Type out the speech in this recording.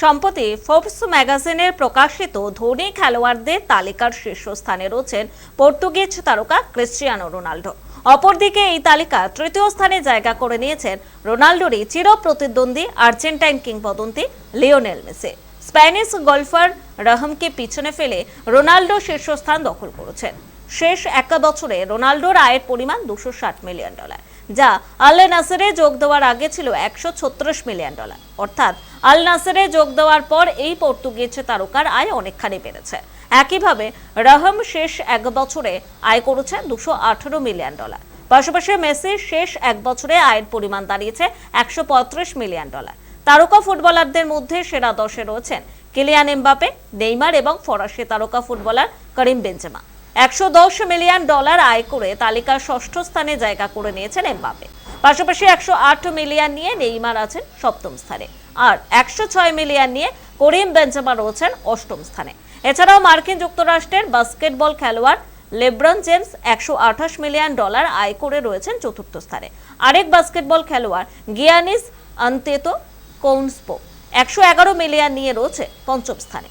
সম্প্রতি ফোর্বস ম্যাগাজিনের প্রকাশিত ধনী খেলোয়াড়দের তালিকার শীর্ষস্থানে রয়েছেন পর্তুগিজ তারকা ক্রিশ্চিয়ানো রোনাল্ডো। অপরদিকে এই তালিকা তৃতীয় স্থানে জায়গা করে নিয়েছেন রোনাল্ডোরই চির প্রতিদ্বন্দ্বী আর্জেন্টাইন কিংবদন্তি লিওনেল মেসি। স্প্যানিশ গল্ফার রাহামকে পিছনে ফেলে রোনাল্ডো শীর্ষস্থান দখল করেছেন। শেষ এক বছরে রোনাল্ডোর আয়ের পরিমাণ দুশো মিলিয়ন ডলার, যা আল নাসেরে যোগ দেওয়ার আগে ছিল একশো ছত্রিশ মিলিয়ন ডলার। অর্থাৎ আল নাসেরে যোগ দেওয়ার পর এই পর্তুগিজ তারকার আয় অনেকখানি বেড়েছে। একইভাবে রাহাম শেষ এক বছরে আয় করেছে দুশো মিলিয়ন ডলার। পাশাপাশি মেসির শেষ এক বছরে আয়ের পরিমাণ দাঁড়িয়েছে একশো পঁয়ত্রিশ মিলিয়ন ডলার। তারকা ফুটবলারদের মধ্যে সেরা দশে রয়েছেন কিলিয়ান এমবাপে, নেইমার এবং ফরাসি তারকা ফুটবলার করিম বেঞ্জেমা একশো দশ মিলিয়ন ডলার আয় করে তালিকার ষষ্ঠ স্থানে জায়গা করে নিয়েছেন এমবাপে পাশাপাশি একশো আট মিলিয়ন নিয়ে নেইমার আছেন সপ্তম স্থানে আর একশো ছয় মিলিয়ন নিয়ে করিম বেঞ্জেমা রয়েছেন অষ্টম স্থানে। এছাড়াও মার্কিন যুক্তরাষ্ট্রের বাস্কেটবল খেলোয়াড় লেব্রন জেমস একশো আঠাশ মিলিয়ন ডলার আয় করে রয়েছেন চতুর্থ স্থানে। আরেক বাস্কেটবল খেলোয়াড় গিয়ানিস আন্তেতো কৌন্সপো একশো এগারো মিলিয়ন নিয়ে রয়েছে পঞ্চম স্থানে।